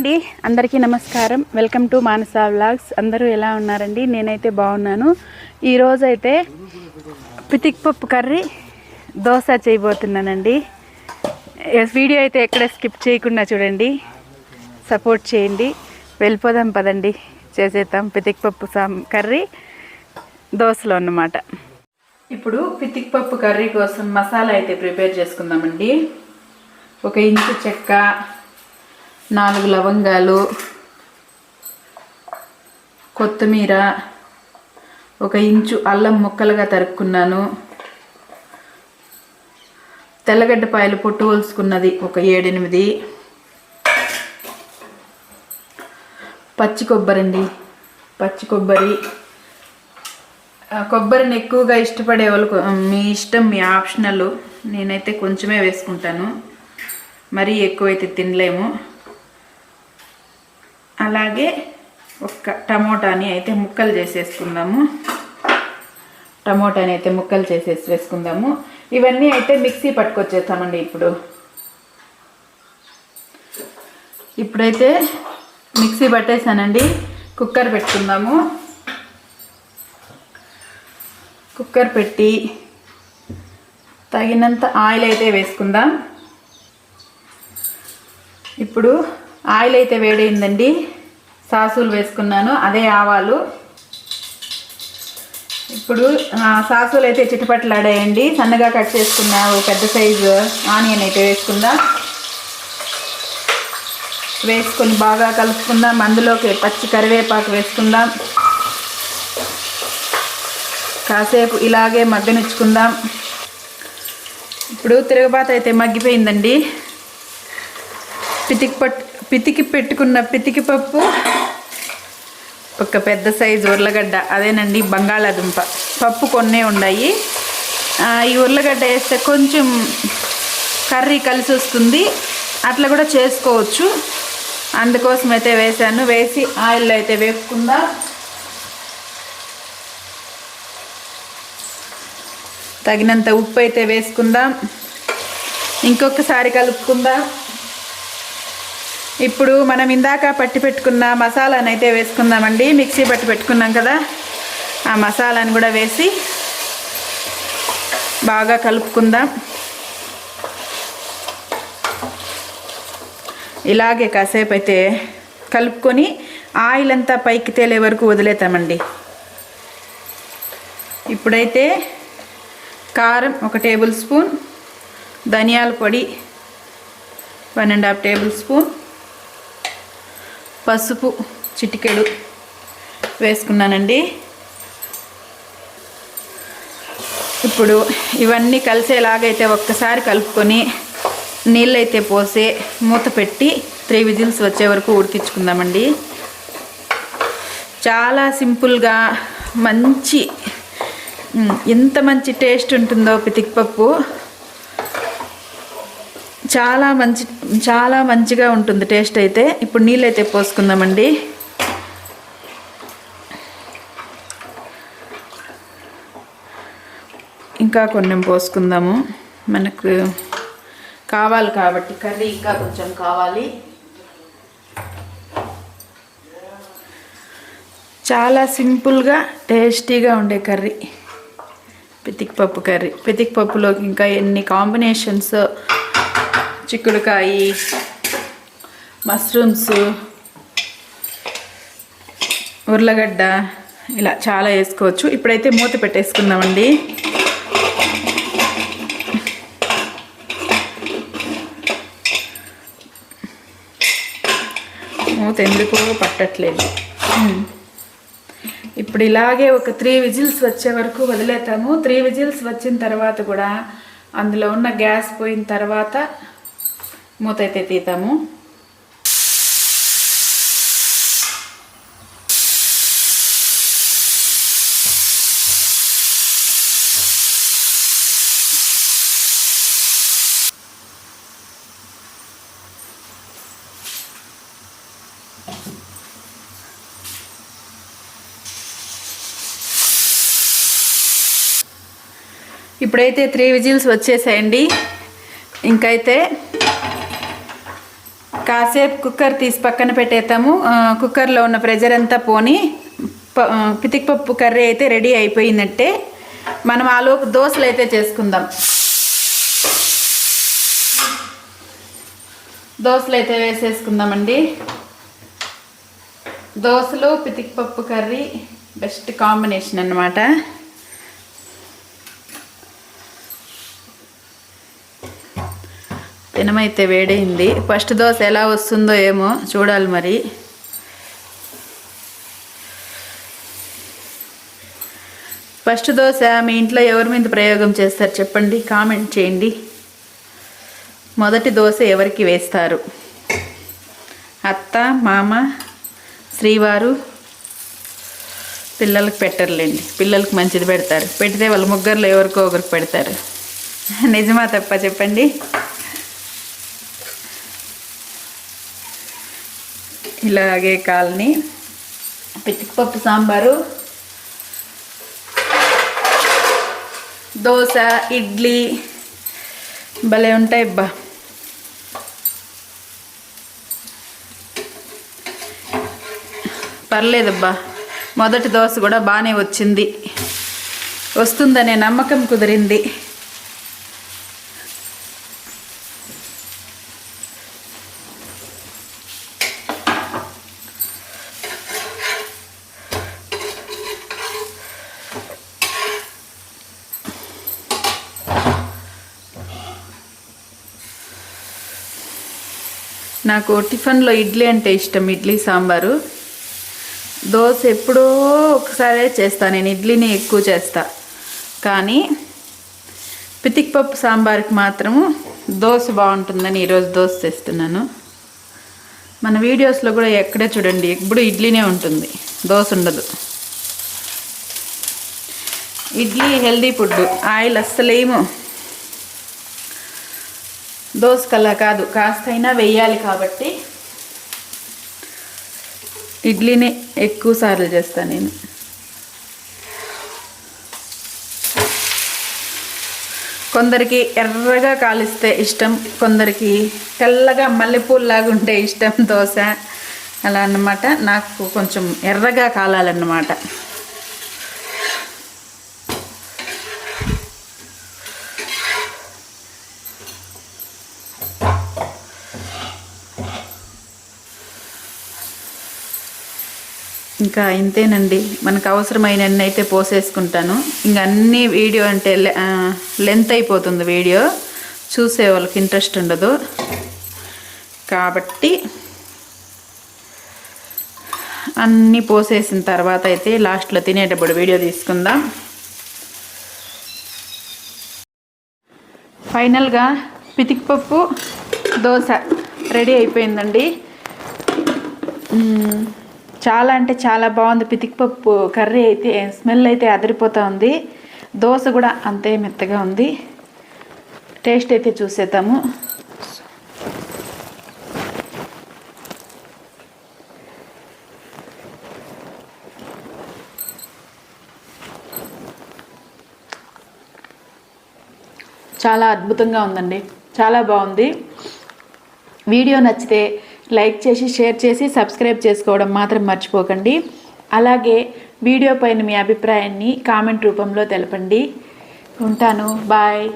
అండి. అందరికీ నమస్కారం. వెల్కమ్ టు మానస వ్లాగ్స్ అందరూ ఎలా ఉన్నారండి? నేనైతే బాగున్నాను. ఈరోజు అయితే పితిక్ పప్పు కర్రీ దోశ చేయబోతున్నానండి. వీడియో అయితే ఎక్కడ స్కిప్ చేయకుండా చూడండి. సపోర్ట్ చేయండి. వెళ్ళిపోదాం పదండి. చేసేద్దాం పితిక్ పప్పు సాం కర్రీ దోశలో అన్నమాట. ఇప్పుడు పితిక్ పప్పు కర్రీ కోసం మసాలా అయితే ప్రిపేర్ చేసుకుందామండి. ఒక ఇంచు చెక్క నాలుగు లవంగాలు కొత్తిమీర ఒక ఇంచు అల్లం ముక్కలుగా తరుక్కున్నాను. తెల్లగడ్డపాయలు పొట్టు ఒలుసుకున్నది ఒక ఏడెనిమిది. పచ్చి కొబ్బరి అండి పచ్చి కొబ్బరి. ఆ, కొబ్బరిని ఎక్కువగా ఇష్టపడే వాళ్ళు మీ ఇష్టం మీ ఆప్షనల్ నేనైతే కొంచెమే వేసుకుంటాను. మరీ ఎక్కువైతే తినలేము. అలాగే ఒక్క టమోటాని అయితే ముక్కలు చేసేసుకుందాము. టమోటాని అయితే ముక్కలు చేసేసి వేసుకుందాము. ఇవన్నీ అయితే మిక్సీ పట్టుకొచ్చేస్తామండి ఇప్పుడు. ఇప్పుడైతే మిక్సీ పట్టేసానండి. కుక్కర్ పెట్టుకుందాము. కుక్కర్ పెట్టి తగినంత ఆయిల్ అయితే వేసుకుందాం. ఇప్పుడు ఆయిల్ అయితే వేడైందండి. సాసులు వేసుకున్నాను. అదే ఆవాలు. ఇప్పుడు సాసులు అయితే చిటపట్లాడాయండి. సన్నగా కట్ చేసుకున్న పెద్ద సైజు ఆనియన్ అయితే వేసుకుందాం. వేసుకొని బాగా కలుపుకుందాం. అందులోకి పచ్చి కరివేపాకు వేసుకుందాం. కాసేపు ఇలాగే మగ్గనిచ్చుకుందాం. ఇప్పుడు తిరగబాత అయితే మగ్గిపోయిందండి. పితికి పట్ పితికి పెట్టుకున్న పితికి పప్పు ఒక పెద్ద సైజు ఉర్లగడ్డ అదేనండి బంగాళాదుంప. పప్పు కొన్నే ఉన్నాయి ఈ ఉర్లగడ్డ వేస్తే కొంచెం కర్రీ కలిసి వస్తుంది. అట్లా కూడా చేసుకోవచ్చు. అందుకోసం అయితే వేసాను వేసి ఆయిల్ అయితే వేపుకుందా. తగినంత ఉప్పు అయితే వేసుకుందాం. ఇంకొకసారి కలుపుకుందాం. ఇప్పుడు మనం ఇందాక పట్టి పెట్టుకున్న మసాలాను అయితే వేసుకుందామండి. మిక్సీ పట్టి పెట్టుకున్నాం కదా. ఆ మసాలాను కూడా వేసి బాగా కలుపుకుందాం. ఇలాగే కాసేపు అయితే కలుపుకొని ఆయిల్ అంతా పైకి తేలే వరకు వదిలేతామండి ఇప్పుడైతే కారం ఒక టేబుల్ స్పూన్ ధనియాల పొడి one and half table spoon పసుపు చిటికెడు వేసుకున్నానండి. ఇప్పుడు ఇవన్నీ కలిసేలాగైతే ఒక్కసారి కలుపుకొని నీళ్ళైతే పోసి మూత పెట్టి త్రీ విజిల్స్ వచ్చే వరకు ఉడికించుకుందామండి. చాలా సింపుల్గా మంచి ఎంత మంచి టేస్ట్ ఉంటుందో పితిక్ పప్పు చాలా మంచి చాలా మంచిగా ఉంటుంది. టేస్ట్ అయితే. ఇప్పుడు నీళ్ళు అయితే పోసుకుందామండి. ఇంకా కొన్ని పోసుకుందాము. మనకు కావాలి కాబట్టి కర్రీ ఇంకా కొంచెం కావాలి. చాలా సింపుల్గా టేస్టీగా ఉండే కర్రీ. పితిక్ పప్పు కర్రీ. పితికిపప్పులోకి ఇంకా ఎన్ని కాంబినేషన్స్ చిక్కుడుకాయి మష్రూమ్స్ ఉర్లగడ్డ ఇలా చాలా వేసుకోవచ్చు. ఇప్పుడైతే మూత పెట్టేసుకుందామండి. మూత ఎందుకో పట్టట్లేదు. ఇప్పుడు ఇలాగే ఒక త్రీ విజిల్స్ వచ్చే వరకు వదిలేతాము త్రీ విజిల్స్ వచ్చిన తర్వాత కూడా అందులో ఉన్న గ్యాస్ పోయిన తర్వాత మూత అయితే తీతాము ఇప్పుడైతే త్రీ విజిల్స్ వచ్చేసాయండి. ఇంకైతే కాసేపు కుక్కర్ తీసి పక్కన పెట్టేస్తాము కుక్కర్లో ఉన్న ప్రెజర్ అంతా పోని ప- పితికిపప్పు కర్రీ అయితే రెడీ అయిపోయిందంటే మనం ఆలోపు దోశలు అయితే చేసుకుందాం. దోశలు అయితే వేసేసుకుందామండి. దోశలు పితికిపప్పు కర్రీ బెస్ట్ కాంబినేషన్ అన్నమాట. తినమైతే వేడైంది. ఫస్ట్ దోశ ఎలా వస్తుందో ఏమో చూడాలి మరి. ఫస్ట్ దోశ మీ ఇంట్లో ఎవరి మీద ప్రయోగం చేస్తారు చెప్పండి కామెంట్ చేయండి. మొదటి దోశ ఎవరికి వేస్తారు? అత్త మామ శ్రీవారు పిల్లలకు పెట్టరులేండి. పిల్లలకు మంచిది పెడతారు. పెడితే వాళ్ళ ముగ్గురులో ఎవరికో ఒకరికి పెడతారు. నిజమా తప్ప చెప్పండి? ఇలాగే కాలని పిచ్చిపప్పు సాంబారు దోశ ఇడ్లీ భలే ఉంటాయి అబ్బా. పర్లేదబ్బా మొదటి దోశ కూడా బాగానే వచ్చింది. వస్తుందనే నమ్మకం కుదిరింది. నాకు టిఫిన్లో ఇడ్లీ అంటే ఇష్టం ఇడ్లీ సాంబారు. దోశ ఎప్పుడో ఒకసారే చేస్తా నేను ఇడ్లీని ఎక్కువ చేస్తా. కానీ పితికిపప్పు సాంబార్కి మాత్రము దోశ బాగుంటుందని ఈరోజు దోశ చేస్తున్నాను. మన వీడియోస్లో కూడా ఎక్కడే చూడండి ఎప్పుడు ఇడ్లీనే ఉంటుంది దోశ ఉండదు. ఇడ్లీ హెల్దీ ఫుడ్ ఆయిల్ అస్సలేము దోసకల్లా కాదు కాస్తైనా వెయ్యాలి కాబట్టి ఇడ్లీనే ఎక్కువ సార్లు చేస్తాను నేను. కొందరికి ఎర్రగా కాలిస్తే ఇష్టం కొందరికి తెల్లగా మల్లెపూల్లాగా ఉంటే ఇష్టం దోశ అలా అన్నమాట. నాకు కొంచెం ఎర్రగా కాలాలన్నమాట. ఇంకా ఇంతేనండి. మనకు అవసరమైన అయితే పోసేసుకుంటాను. ఇంకా అన్ని వీడియో అంటే లెంత్ అయిపోతుంది వీడియో. చూసే వాళ్ళకి ఇంట్రెస్ట్ ఉండదు. కాబట్టి అన్నీ పోసేసిన తర్వాత అయితే లాస్ట్లో తినేటప్పుడు వీడియో తీసుకుందాం. ఫైనల్గా పితికిపప్పు దోశ రెడీ అయిపోయిందండి. చాలా అంటే చాలా బాగుంది. పితికిపప్పు కర్రీ అయితే స్మెల్ అయితే అదిరిపోతూ ఉంది. దోశ కూడా అంతే మెత్తగా ఉంది. టేస్ట్ అయితే చూసేద్దాము. చాలా అద్భుతంగా ఉందండి. చాలా బాగుంది. వీడియో నచ్చితే లైక్ చేసి షేర్ చేసి సబ్స్క్రైబ్ చేసుకోవడం మాత్రం మర్చిపోకండి. అలాగే వీడియో పైన మీ అభిప్రాయాన్ని కామెంట్ రూపంలో తెలపండి. ఉంటాను. బాయ్.